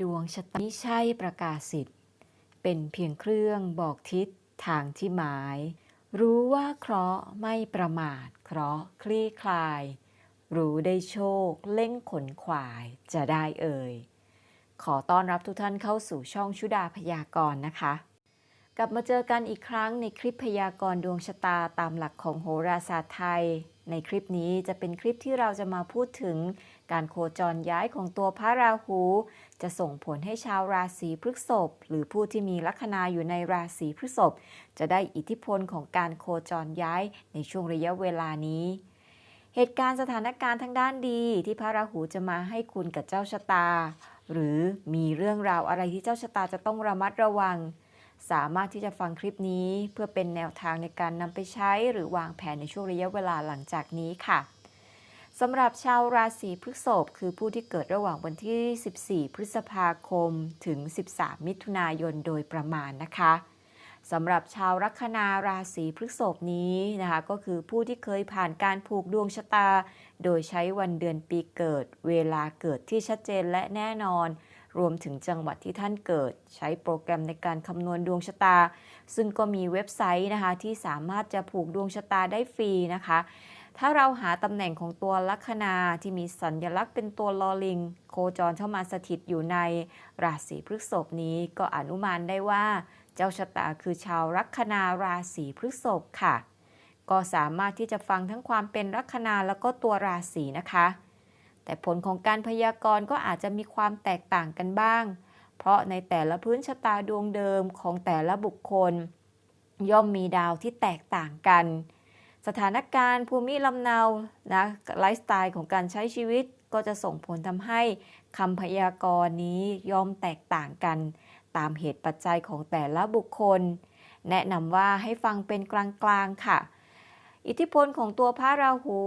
ดวงชะตาไม่ใช่ประกาศสิทธิ์ เป็นเพียงเครื่องบอกทิศทางที่หมาย รู้ว่าเคราะห์ไม่ประมาท เคราะห์คลี่คลาย รู้ได้โชคเล่งขนขวายจะได้เอ่ย ขอต้อนรับทุกท่านเข้าสู่ช่องชุดาพยากรณ์นะคะ กลับมาเจอกันอีกครั้งในคลิปพยากรณ์ดวงชะตาตามหลักของโหราศาสตร์ไทย ในคลิปนี้จะเป็นคลิปที่เราจะมาพูดถึง การโคจรย้ายของตัวพระราหู จะส่งผลให้ชาวราศีพฤษภหรือผู้ที่มีลัคนาอยู่ในราศีพฤษภจะได้อิทธิพลของการโคจรย้ายในช่วงระยะเวลานี้ เหตุการณ์สถานการณ์ทางด้านดี ที่พระราหูจะมาให้คุณกับเจ้าชะตา หรือมีเรื่องราวอะไรที่เจ้าชะตาจะต้องระมัดระวัง สามารถที่จะฟังคลิปนี้เพื่อเป็นแนวทางในการนำไปใช้หรือวางแผนในช่วงระยะเวลาหลังจากนี้ค่ะสำหรับชาวราศีพฤษภคือผู้ที่เกิดระหว่างวันที่ 14 พฤษภาคม ถึง 13 มิถุนายนโดยประมาณนะคะสำหรับชาวลัคนาราศีพฤษภนี้นะคะก็คือผู้ที่เคยผ่านการผูกดวงชะตา โดยใช้วันเดือนปีเกิด เวลาเกิดที่ชัดเจนและแน่นอน รวมถึงจังหวัดที่ท่านเกิด ใช้โปรแกรมในการคำนวณดวงชะตา ซึ่งก็มีเว็บไซต์นะคะ ที่สามารถจะผูกดวงชะตาได้ฟรีนะคะ ถ้าเราหาตำแหน่งของตัวลัคนาที่มีสัญลักษณ์เป็นตัวลอลิง โคจรเข้ามาสถิตอยู่ในราศีพฤษภนี้ ก็อนุมานได้ว่า เจ้าชะตาคือชาวลัคนาราศีพฤษภค่ะ ก็สามารถที่จะฟังทั้งความเป็นลัคนาแล้วก็ตัวราศีนะคะ แต่ผลของการพยากรณ์ก็อาจจะมีความแตกต่างกันบ้าง เพราะในแต่ละพื้นชะตาดวงเดิมของแต่ละบุคคล ย่อมมีดาวที่แตกต่างกัน สถานการณ์ภูมิลำเนานะไลฟ์สไตล์ของการใช้ชีวิตก็จะส่งผลทำให้คำพยากรณ์นี้ย่อมแตกต่างกัน ตามเหตุปัจจัยของแต่ละบุคคล แนะนำว่าให้ฟังเป็นกลางๆค่ะ อิทธิพลของตัวพระราหู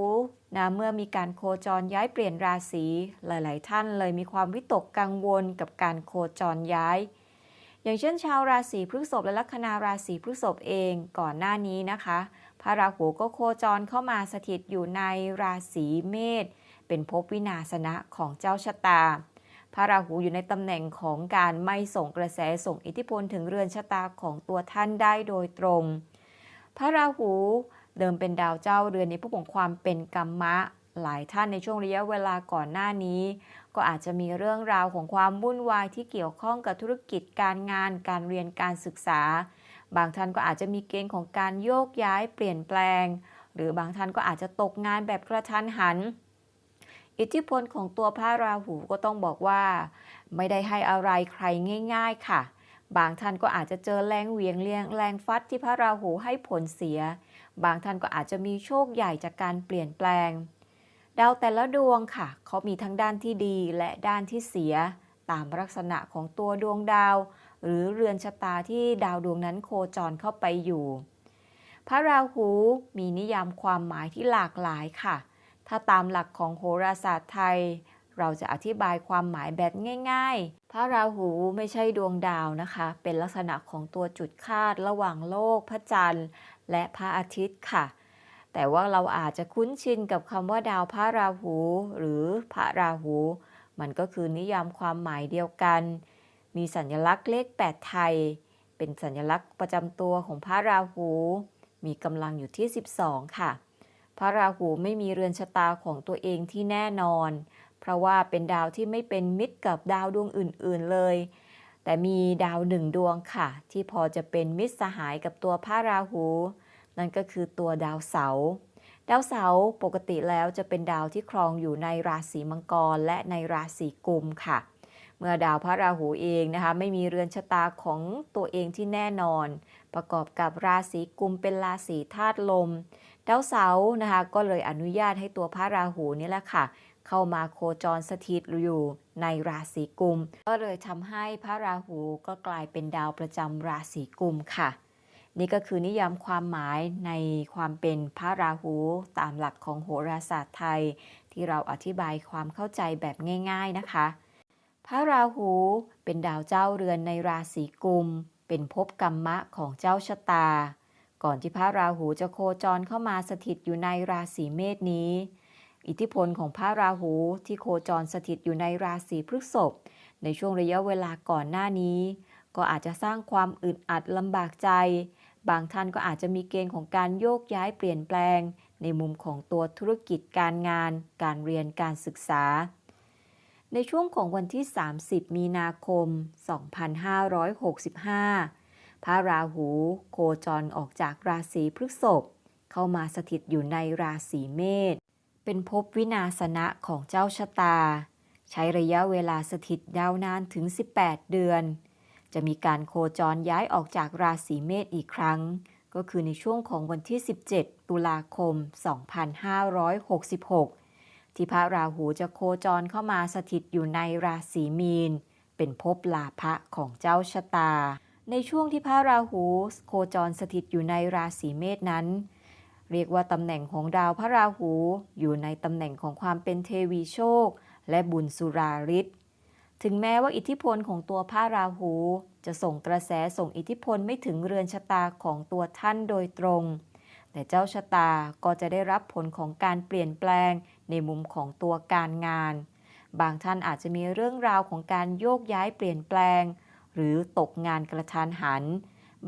นะเมื่อมีการโคจรย้ายเปลี่ยนราศีหลาย ๆ ท่านเลยมีความวิตกกังวลกับการโคจรย้าย อย่างเช่นชาวราศีพฤษภและลัคนาราศีพฤษภเองก่อนหน้านี้นะคะ พระราหูก็โคจรเข้ามาสถิตอยู่ในราศีเมษเป็นภพวินาศนะของเจ้าชะตา พระราหูอยู่ในตำแหน่งของการไม่ส่งกระแสส่งอิทธิพลถึงเรือนชะตาของตัวท่านได้โดยตรง พระราหู เดิมเป็นดาวเจ้าเรือนในภพของความเป็นกรรมะ หลายท่านในช่วงระยะเวลาก่อนหน้านี้ ก็อาจจะมีเรื่องราวของความวุ่นวายที่เกี่ยวข้องกับธุรกิจการงาน การเรียนการศึกษา บางท่านก็อาจจะมีเกณฑ์ของการโยกย้ายเปลี่ยนแปลง หรือบางท่านก็อาจจะตกงานแบบกระทันหัน อิทธิพลของตัวพระราหูก็ต้องบอกว่า ไม่ได้ให้อะไรใครง่าย ๆ ค่ะบางท่านก็อาจจะเจอแรงเหวียงเลียงแรงฟัดที่พระราหูให้ผลเสีย บางท่านก็อาจจะมีโชคใหญ่จากการเปลี่ยนแปลง ดาวแต่ละดวงค่ะเขามีทั้งด้านที่ดีและด้านที่เสีย ตามลักษณะของตัวดวงดาว หรือเรือนชะตาที่ดาวดวงนั้นโคจรเข้าไปอยู่ พระราหูมีนิยามความหมายที่หลากหลายค่ะ ถ้าตามหลักของโหราศาสตร์ไทย เราจะอธิบายความหมายแบบง่าย ๆ พระราหูไม่ใช่ดวงดาวนะคะ เป็นลักษณะของตัวจุดคาดระหว่างโลกพระจันทร์ และพระอาทิตย์ค่ะ แต่ว่าเราอาจจะคุ้นชินกับคำว่าดาวพระราหู หรือพระราหู มันก็คือนิยามความหมายเดียวกัน มีสัญลักษณ์เลข8ไทย เป็นสัญลักษณ์ประจำตัวของพระราหู มีกำลังอยู่ที่ 12 ค่ะ พระราหูไม่มีเรือนชะตาของตัวเองที่แน่นอน เพราะว่าเป็นดาวที่ไม่เป็นมิตรกับดาวดวงอื่น ๆเลย แต่มีดาวหนึ่งดวงค่ะ ที่พอจะเป็นมิตรสหายกับตัวพระราหู นั่นก็คือตัวดาวเสาร์ดาวเสาร์ปกติแล้วจะเป็นดาวที่ครองอยู่ในราศีมังกรและในราศีกุมค่ะ เมื่อดาวพระราหูเองนะคะไม่มีเรือนชะตาของตัวเองที่แน่นอน ประกอบกับราศีกุมเป็นราศีธาตุลม ดาวเสาร์นะคะก็เลยอนุญาตให้ตัวพระราหูนี่แหละค่ะ เข้ามาโคจรสถิตอยู่ในราศีกุม ก็เลยทำให้พระราหูก็กลายเป็นดาวประจำราศีกุมค่ะ นี่ก็คือนิยามความหมายในความเป็นพระราหูตามหลักของโหราศาสตร์ไทย ที่เราอธิบายความเข้าใจแบบง่าย ๆนะคะ พระราหูเป็นดาวเจ้าเรือนในราศีกุม เป็นภพกรรมะของเจ้าชะตา ก่อนที่พระราหูจะโคจรเข้ามาสถิตอยู่ในราศีเมษนี้ อิทธิพลของพระราหูที่โคจรสถิตอยู่ในราศีพฤษภในช่วงระยะเวลาก่อนหน้านี้ ก็อาจจะสร้างความอึดอัดลำบากใจ บางท่านก็อาจจะมีเกณฑ์ของการโยกย้ายเปลี่ยนแปลง ในมุมของตัวธุรกิจการงาน การเรียนการศึกษา ในช่วงของวันที่ 30 มีนาคม 2565 พระราหูโคจรออกจากราศีพฤษภเข้ามาสถิตอยู่ในราศีเมษ เป็นภพวินาศนะของเจ้าชะตา ใช้ระยะเวลาสถิตยาวนานถึง 18 เดือน จะมีการโคจรย้ายออกจากราศีเมษอีกครั้ง ก็คือในช่วงของวันที่ 17 ตุลาคม 2566 ที่พระราหูจะโคจรเข้ามาสถิตอยู่ในราศีมีน เป็นภพลาภะของเจ้าชะตา ในช่วงที่พระราหูโคจรสถิตอยู่ในราศีเมษนั้น เรียกว่าตำแหน่งของดาวพระราหู อยู่ในตำแหน่งของความเป็นเทวีโชค และบุญสุราริศถึงแม้ว่าอิทธิพลของตัวพระราหู จะส่งกระแสส่งอิทธิพลไม่ถึงเรือนชะตาของตัวท่านโดยตรง แต่เจ้าชะตาก็จะได้รับผลของการเปลี่ยนแปลงในมุมของตัวการงาน บางท่านอาจจะมีเรื่องราวของการโยกย้ายเปลี่ยนแปลง หรือตกงานกระทันหัน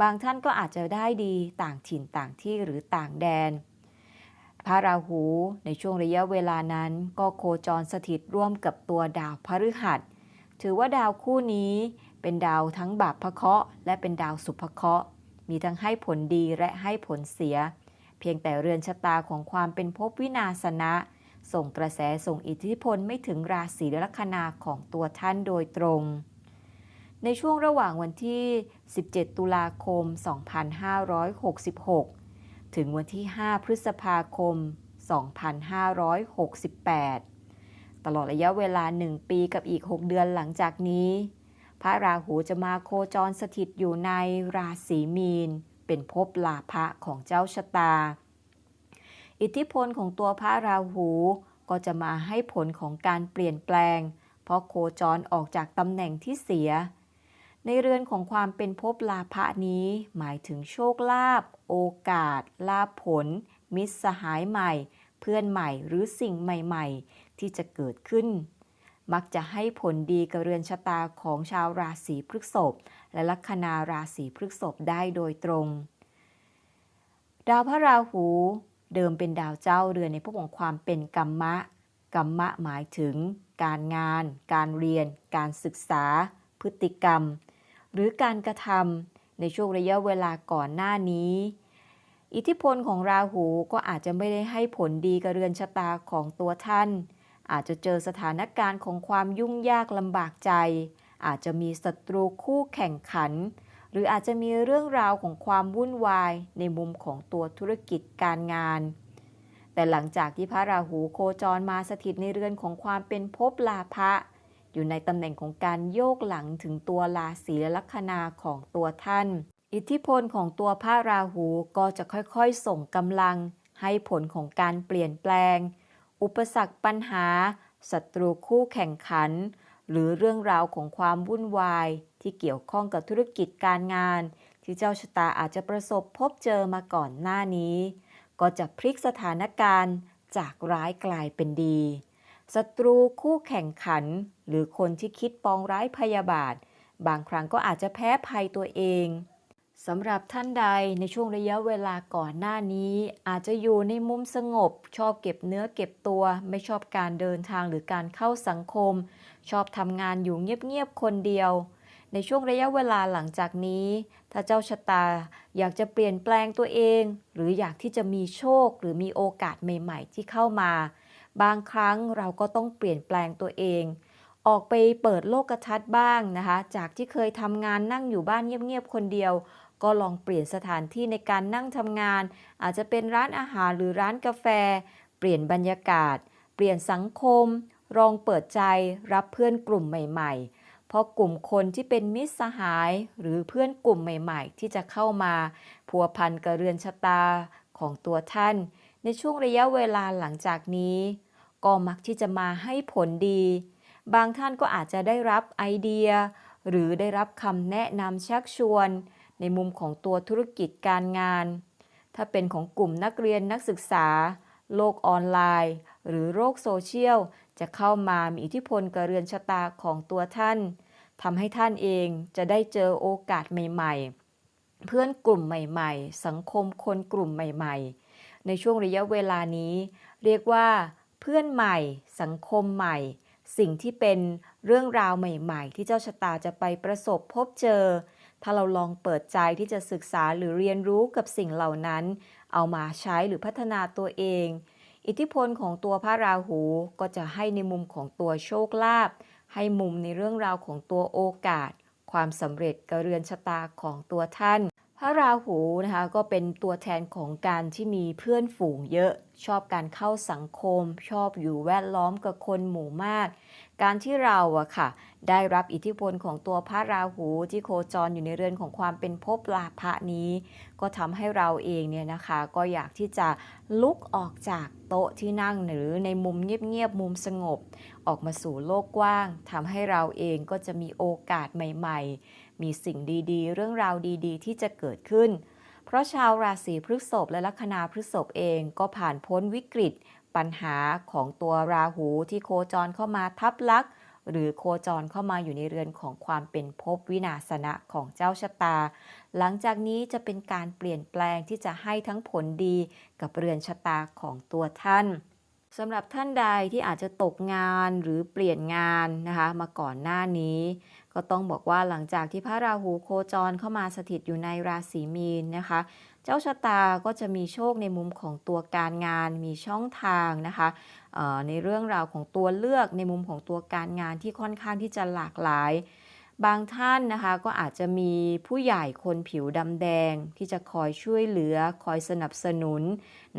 บางท่านก็อาจจะได้ดีต่างถิ่นต่างที่หรือต่างแดน พระราหูในช่วงระยะเวลานั้นก็โคจรสถิตร่วมกับตัวดาวพฤหัส ถือว่าดาวคู่นี้เป็นดาวทั้งบาปพระเคราะห์และเป็นดาวสุภเคราะห์ มีทั้งให้ผลดีและให้ผลเสีย เพียงแต่เรือนชะตาของความเป็นภพวินาศนะ ส่งกระแสส่งอิทธิพลไม่ถึงราศีลัคนาของตัวท่านโดยตรง ในช่วงระหว่างวันที่ 17 ตุลาคม 2566 ถึงวันที่ 5 พฤษภาคม 2568 ตลอดระยะเวลา 1 ปีกับอีก 6 เดือนหลังจากนี้ พระราหูจะมาโคจรสถิตอยู่ในราศีมีน เป็นภพลาภะของเจ้าชะตา อิทธิพลของตัวพระราหูก็จะมาให้ผลของการเปลี่ยนแปลง เพราะโคจรออกจากตำแหน่งที่เสีย ในเรือนของความเป็นภพลาภะนี้ หมายถึงโชคลาภโอกาส ลาภผล มิตรสหายใหม่ เพื่อนใหม่หรือสิ่งใหม่ๆ ที่จะเกิดขึ้น มักจะให้ผลดีกับเรือนชะตาของชาวราศีพฤษภและลัคนาราศีพฤษภได้โดยตรง ดาวพระราหูเดิมเป็นดาวเจ้าเรือนในภพของความเป็นกัมมะกัมมะหมายถึง การงาน การเรียน การศึกษา พฤติกรรม หรือการกระทำในช่วงระยะเวลาก่อนหน้านี้ อิทธิพลของราหูก็อาจจะไม่ได้ให้ผลดีกับเรือนชะตาของตัวท่าน อาจจะเจอสถานการณ์ของความยุ่งยากลำบากใจ อาจจะมีศัตรูคู่แข่งขัน หรืออาจจะมีเรื่องราวของความวุ่นวายในมุมของตัวธุรกิจการงานแต่หลังจากที่พระราหูโคจรมาสถิตในเรือนของความเป็นภพลาภะ อยู่ในตำแหน่งของการโยกหลังถึงตัวราศีและลัคนาของตัวท่าน อิทธิพลของตัวพระราหูก็จะค่อยๆ ส่งกำลัง ให้ผลของการเปลี่ยนแปลง อุปสรรคปัญหาศัตรูคู่แข่งขัน หรือเรื่องราวของความวุ่นวาย ที่เกี่ยวข้องกับธุรกิจการงาน ที่เจ้าชะตาอาจจะประสบพบเจอมาก่อนหน้านี้ ก็จะพลิกสถานการณ์จากร้ายกลายเป็นดี ศัตรูคู่แข่งขัน หรือคนที่คิดปองร้ายพยาบาท บางครั้งก็อาจจะแพ้ภัยตัวเองสำหรับท่านใดในช่วงระยะเวลาก่อนหน้านี้ อาจจะอยู่ในมุมสงบ ชอบเก็บเนื้อเก็บตัว ไม่ชอบการเดินทางหรือการเข้าสังคม ชอบทำงานอยู่เงียบๆคนเดียว ในช่วงระยะเวลาหลังจากนี้ ถ้าเจ้าชะตาอยากจะเปลี่ยนแปลงตัวเอง หรืออยากที่จะมีโชคหรือมีโอกาสใหม่ ๆ ที่เข้ามา บางครั้งเราก็ต้องเปลี่ยนแปลงตัวเอง ออกไปเปิดโลกทัศน์บ้างนะคะ จากที่เคยทำงานนั่งอยู่บ้านเงียบๆคนเดียว ก็ลองเปลี่ยนสถานที่ในการนั่งทำงาน อาจจะเป็นร้านอาหารหรือร้านกาแฟ เปลี่ยนบรรยากาศ เปลี่ยนสังคมลองเปิดใจรับเพื่อนกลุ่มใหม่ๆ เพราะกลุ่มคนที่เป็นมิตรสหายหรือเพื่อนกลุ่มใหม่ ๆ ที่จะเข้ามา พัวพันกับเรือนชะตาของตัวท่าน ในช่วงระยะเวลาหลังจากนี้ ก็มักที่จะมาให้ผลดี บางท่านก็อาจจะได้รับไอเดีย หรือได้รับคำแนะนำชักชวน ในมุมของตัวธุรกิจการงาน ถ้าเป็นของกลุ่มนักเรียนนักศึกษา โลกออนไลน์ หรือโลกโซเชียล จะเข้ามามีอิทธิพลกับเรือนชะตาของตัวท่านทำให้ท่านเองจะได้เจอโอกาสใหม่ ๆ เพื่อนกลุ่มใหม่ ๆ สังคมคนกลุ่มใหม่ ๆ ในช่วงระยะเวลานี้ เรียกว่า เพื่อนใหม่ สังคมใหม่ สิ่งที่เป็นเรื่องราวใหม่ๆ ที่เจ้าชะตาจะไปประสบพบเจอ ถ้าเราลองเปิดใจที่จะศึกษาหรือเรียนรู้กับสิ่งเหล่านั้น เอามาใช้หรือพัฒนาตัวเอง อิทธิพลของตัวพระราหูก็จะให้ในมุมของตัวโชคลาภให้มุมในเรื่องราวของตัวโอกาส ความสำเร็จกับเรือนชะตาของตัวท่าน พระราหูนะคะก็เป็นตัวแทนของการที่มีเพื่อนฝูงเยอะ ชอบการเข้าสังคม ชอบอยู่แวดล้อมกับคนหมู่มาก การที่เราอะค่ะ ได้รับอิทธิพลของตัวพระราหูที่โคจรอยู่ในเรือนของความเป็นภพลาภะนี้ ก็ทำให้เราเองเนี่ยนะคะ ก็อยากที่จะลุกออกจากโต๊ะที่นั่งหรือในมุมเงียบๆมุมสงบ ออกมาสู่โลกกว้างทำให้เราเองก็จะมีโอกาสใหม่ ๆ มีสิ่งดีๆ เรื่องราวดีๆ ที่จะเกิดขึ้น เพราะชาวราศีพฤษภและลัคนาพฤษภเองก็ผ่านพ้นวิกฤต ปัญหาของตัวราหูที่โคจรเข้ามาทับลักษหรือโคจรเข้ามาอยู่ในเรือนของความเป็นภพวินาศนะของเจ้าชะตา หลังจากนี้จะเป็นการเปลี่ยนแปลงที่จะให้ทั้งผลดีกับเรือนชะตาของตัวท่านสำหรับท่านใดที่อาจจะตกงานหรือเปลี่ยนงานนะคะมาก่อนหน้านี้ ก็ต้องบอกว่าหลังจากที่พระราหูโคจรเข้ามาสถิตอยู่ในราศีมีนนะคะ เจ้าชะตาก็จะมีโชคในมุมของตัวการงาน มีช่องทางนะคะในเรื่องราวของตัวเลือกในมุมของตัวการงานที่ค่อนข้างที่จะหลากหลาย บางท่านนะคะก็อาจจะมีผู้ใหญ่คนผิวดำแดงที่จะคอยช่วยเหลือ คอยสนับสนุน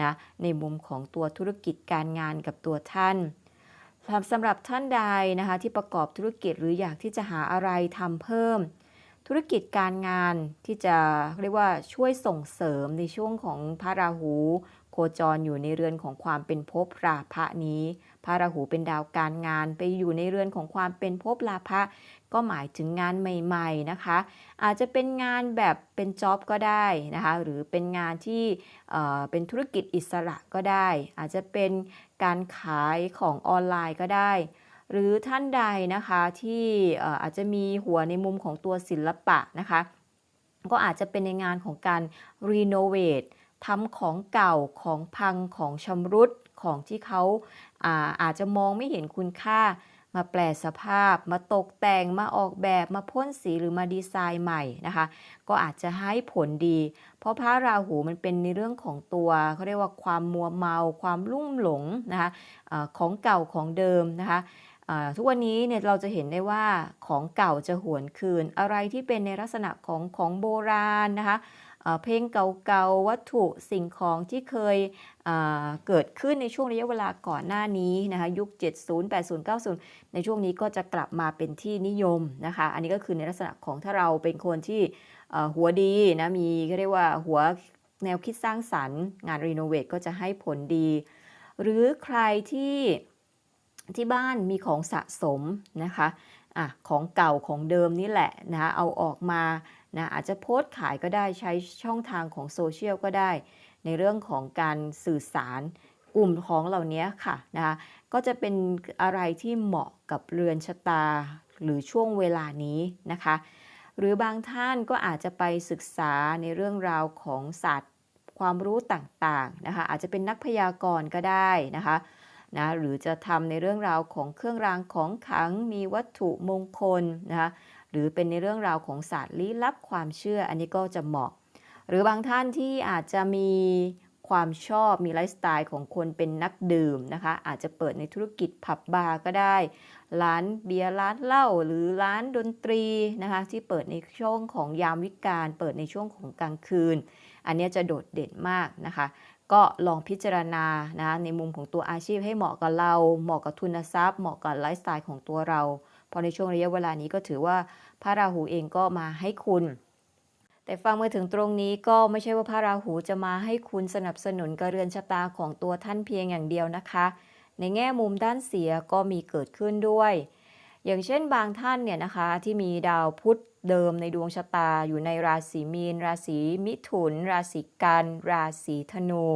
นะในมุมของตัวธุรกิจการงานกับตัวท่าน สำหรับท่านใดนะคะที่ประกอบธุรกิจหรืออยากที่จะหาอะไรทำเพิ่ม ธุรกิจการงานที่จะเรียกว่าช่วยส่งเสริมในช่วงของพระราหู โคจรอยู่ในเรือนของความเป็นภพราภะนี้ พระราหูเป็นดาวการงานไปอยู่ในเรือนของความเป็นภพราภะ ก็หมายถึงงานใหม่ๆนะคะ อาจจะเป็นงานแบบเป็นจ็อบก็ได้นะคะหรือเป็นงานที่เป็นธุรกิจอิสระก็ได้ อาจจะเป็นการขายของออนไลน์ก็ได้ หรือท่านใดนะคะที่เอ่ออาจจะมีหัวในมุมของตัวศิลปะนะคะก็อาจจะเป็นในงานของการรีโนเวททำของเก่าของพังของชำรุดของที่เขาอาอาจจะมองไม่เห็นคุณค่า มาแปลสภาพ มาตกแต่งมาออกแบบมาพ่นสีหรือมาดีไซน์ใหม่นะคะ ก็อาจจะให้ผลดี เพราะพระราหูมันเป็นในเรื่องของตัวเขาเรียกว่าความมัวเมา ความลุ่มหลงนะคะออของเก่าของเดิมนะคะทุกวันนี้เนี่ยเราจะเห็นได้ว่าของเก่าจะหวนคืนอะไรที่เป็นในลักษณะของของโบราณนะคะ เพลงเก่าๆ วัตถุสิ่งของที่เคยเเกิดขึ้นในช่วงระยะเวลาก่อนหน้านี้นะคะยุค 70 80 90 ในช่วงนี้ก็จะกลับมาเป็นที่นิยมนะคะอันนี้ก็คือในลักษณะของถ้าเราเป็นคนที่หัวดีนะมีเรียกว่าหัวแนวคิดสร้างสรรค์ งานรีโนเวทก็จะให้ผลดี หรือใครที่ที่บ้านมีของสะสมนะคะอะของเก่าของเดิมนี่แหละนะเอาออกมา นะอาจจะโพสต์ขายก็ได้ใช้ช่องทางของโซเชียลก็ได้ ในเรื่องของการสื่อสารกลุ่มของเหล่านี้ค่ะนะคะก็จะเป็นอะไรที่เหมาะกับเรือนชะตาหรือช่วงเวลานี้นะคะ หรือบางท่านก็อาจจะไปศึกษาในเรื่องราวของศาสตร์ความรู้ต่างๆนะคะอาจจะเป็นนักพยากรณ์ก็ได้นะคะนะหรือจะทำในเรื่องราวของเครื่องรางของขลังมีวัตถุมงคลนะคะ หรือเป็นในเรื่องราวของศาสตร์ลี้ลับความเชื่อ อันนี้ก็จะเหมาะ หรือบางท่านที่อาจจะมีความชอบมีไลฟ์สไตล์ของคนเป็นนักดื่มนะคะ อาจจะเปิดในธุรกิจผับบาร์ก็ได้ ร้านเบียร์ร้านเหล้าหรือร้านดนตรีนะคะ ที่เปิดในช่วงของยามวิกาลเปิดในช่วงของกลางคืน อันนี้จะโดดเด่นมากนะคะ ก็ลองพิจารณานะในมุมของตัวอาชีพให้เหมาะกับเรา เหมาะกับทุนทรัพย์ เหมาะกับไลฟ์สไตล์ของตัวเรา พราะในช่วงระยะเวลานี้ก็ถือว่าพระราหูเองก็มาให้คุณ แต่ฟังมาถึงตรงนี้ก็ไม่ใช่ว่าพระราหูจะมาให้คุณสนับสนุนกระเรือนชะตาของตัวท่านเพียงอย่างเดียวนะคะ ในแง่มุมด้านเสียก็มีเกิดขึ้นด้วย อย่างเช่นบางท่านเนี่ยนะคะที่มีดาวพุธเดิมในดวงชะตาอยู่ในราศีมีน ราศีมิถุน ราศีกัน ราศีธนู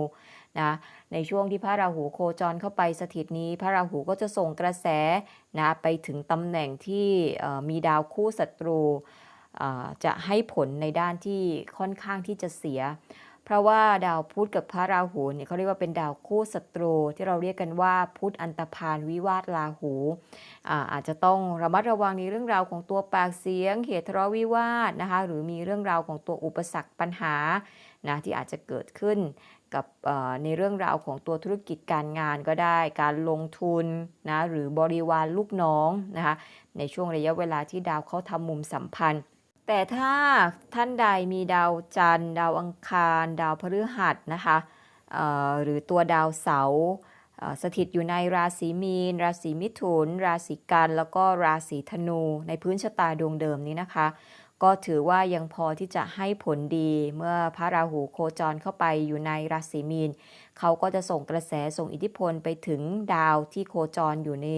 นะในช่วงที่พระราหูโคจรเข้าไปสถิตนี้ พระราหูก็จะส่งกระแสนะไปถึงตำแหน่งที่มีดาวคู่ศัตรูจะให้ผลในด้านที่ค่อนข้างที่จะเสีย เพราะว่าดาวพุธกับพระราหูเนี่ยเขาเรียกว่าเป็นดาวคู่ศัตรู ที่เราเรียกกันว่าพุธอันตพานวิวาทราหูอาอาจจะต้องระมัดระวังในเรื่องราวของตัวปากเสียงเหตุทะเลาะวิวาทนะคะหรือมีเรื่องราวของตัวอุปสรรคปัญหานะที่อาจจะเกิดขึ้นกับในเรื่องราวของตัวธุรกิจการงานก็ได้ การลงทุนนะหรือบริวารลูกน้องนะคะในช่วงระยะเวลาที่ดาวเขาทำมุมสัมพันธ์ แต่ถ้าท่านใดมีดาวจันทร์ดาวอังคาร ดาวพฤหัสนะคะหรือตัวดาวเสาร์สถิตอยู่ในราศีมีน ราศีมิถุน ราศีกันแล้วก็ราศีธนู ในพื้นชะตาดวงเดิมนี้นะคะ ก็ถือว่ายังพอที่จะให้ผลดีเมื่อพระราหูโคจรเข้าไปอยู่ในราศีมีน เขาก็จะส่งกระแสส่งอิทธิพลไปถึงดาวที่โคจรอยู่ใน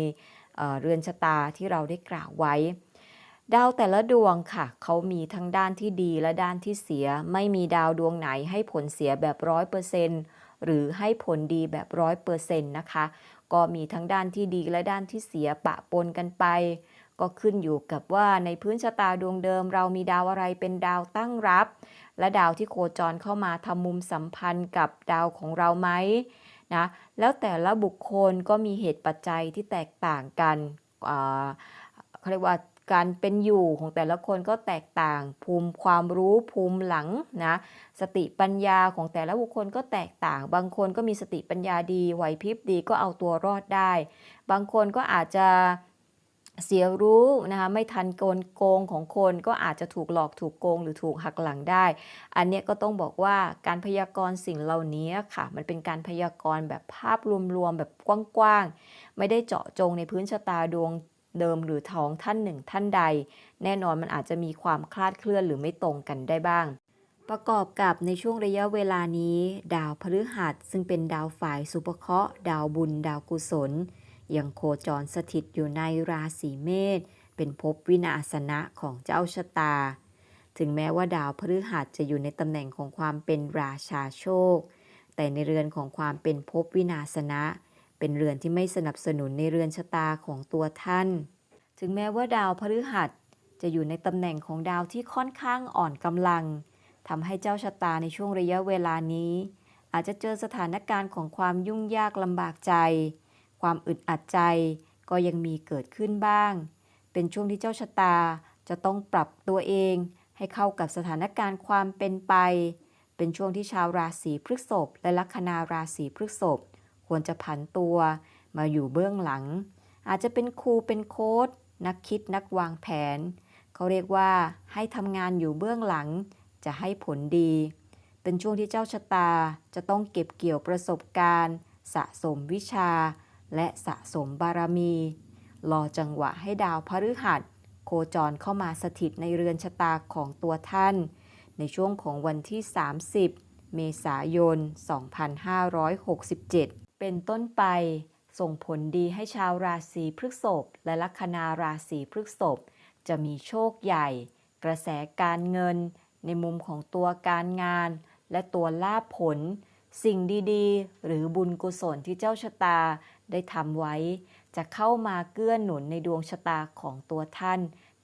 เรือนชะตาที่เราได้กล่าวไว้ ดาวแต่ละดวงค่ะ เขามีทั้งด้านที่ดีและด้านที่เสีย ไม่มีดาวดวงไหนให้ผลเสียแบบร้อยเปอร์เซนต์หรือให้ผลดีแบบร้อยเปอร์เซนต์นะคะ ก็มีทั้งด้านที่ดีและด้านที่เสียปะปนกันไป ก็ขึ้นอยู่กับว่าในพื้นชะตาดวงเดิม เรามีดาวอะไรเป็นดาวตั้งรับ และดาวที่โคจรเข้ามาทำมุมสัมพันธ์กับดาวของเราไหมนะ แล้วแต่ละบุคคลก็มีเหตุปัจจัยที่แตกต่างกันเขาเรียกว่า การเป็นอยู่ของแต่ละคนก็แตกต่าง ภูมิความรู้ภูมิหลังนะสติปัญญาของแต่ละบุคคลก็แตกต่าง บางคนก็มีสติปัญญาดีไหวพริบดีก็เอาตัวรอดได้ บางคนก็อาจจะเสียรู้นะคะไม่ทันโกลโกงของคนก็อาจจะถูกหลอกถูกโกงหรือถูกหักหลังได้ อันนี้ก็ต้องบอกว่าการพยากรณ์สิ่งเหล่านี้ค่ะ มันเป็นการพยากรณ์แบบภาพรวมๆแบบกว้างๆ ไม่ได้เจาะจงในพื้นชะตาดวง เดิมหรือท้องท่านหนึ่งท่านใด แน่นอนมันอาจจะมีความคลาดเคลื่อนหรือไม่ตรงกันได้บ้าง ประกอบกับในช่วงระยะเวลานี้ ดาวพฤหัสซึ่งเป็นดาวฝ่ายสุภเคราะห์ดาวบุญ ดาวกุศล ยังโคจรสถิตอยู่ในราศีเมษเป็นภพวินาศนะของเจ้าชะตา ถึงแม้ว่าดาวพฤหัสจะอยู่ในตำแหน่งของความเป็นราชาโชค แต่ในเรือนของความเป็นภพวินาศนะ เป็นเรือนที่ไม่สนับสนุนในเรือนชะตาของตัวท่าน ถึงแม้ว่าดาวพฤหัสจะอยู่ในตำแหน่งของดาวที่ค่อนข้างอ่อนกำลังทำให้เจ้าชะตาในช่วงระยะเวลานี้ อาจจะเจอสถานการณ์ของความยุ่งยากลำบากใจ ความอึดอัดใจก็ยังมีเกิดขึ้นบ้าง เป็นช่วงที่เจ้าชะตาจะต้องปรับตัวเอง ให้เข้ากับสถานการณ์ความเป็นไป เป็นช่วงที่ชาวราศีพฤษภและลัคนาราศีพฤษภ ควรจะผันตัว มาอยู่เบื้องหลัง อาจจะเป็นครูเป็นโค้ดนักคิดนักวางแผน เขาเรียกว่าให้ทำงานอยู่เบื้องหลัง จะให้ผลดี เป็นช่วงที่เจ้าชะตาจะต้องเก็บเกี่ยวประสบการณ์ สะสมวิชา และสะสมบารมี รอจังหวะให้ดาวพฤหัส โคจรเข้ามาสถิตในเรือนชะตาของตัวท่าน ในช่วงของวันที่ 30 เมษายน 2567 เป็นต้นไป ส่งผลดีให้ชาวราศีพฤษภและลัคนาราศีพฤษภจะมีโชคใหญ่ กระแสการเงิน ในมุมของตัวการงาน และตัวลาภผล สิ่งดีๆ หรือบุญกุศลที่เจ้าชะตาได้ทำไว้ จะเข้ามาเกื้อหนุนในดวงชะตาของตัวท่าน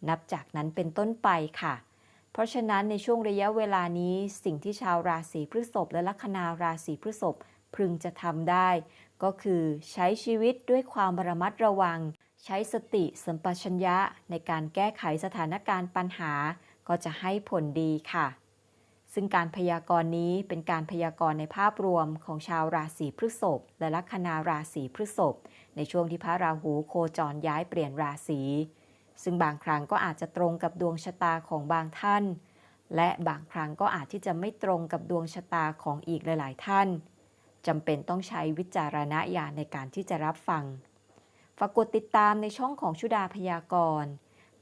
นับจากนั้นเป็นต้นไปค่ะเพราะฉะนั้นในช่วงระยะเวลานี้สิ่งที่ชาวราศีพฤษภและลัคนาราศีพฤษภ พึงจะทำได้ ก็คือใช้ชีวิตด้วยความระมัดระวัง ใช้สติสัมปชัญญะในการแก้ไขสถานการณ์ปัญหา ก็จะให้ผลดีค่ะ ซึ่งการพยากรณ์นี้เป็นการพยากรณ์ในภาพรวมของชาวราศีพฤษภและลัคนาราศีพฤษภในช่วงที่พระราหูโคจรย้ายเปลี่ยนราศีซึ่งบางครั้งก็อาจจะตรงกับดวงชะตาของบางท่าน และบางครั้งก็อาจที่จะไม่ตรงกับดวงชะตาของอีกหลาย ๆ ท่าน จำเป็นต้องใช้วิจารณญาณในการที่จะรับฟัง ฝากกดติดตามในช่องของชุดาพยากรณ์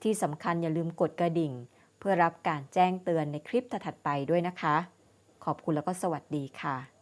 ที่สำคัญอย่าลืมกดกระดิ่ง เพื่อรับการแจ้งเตือนในคลิปถัดไปด้วยนะคะ ขอบคุณแล้วก็สวัสดีค่ะ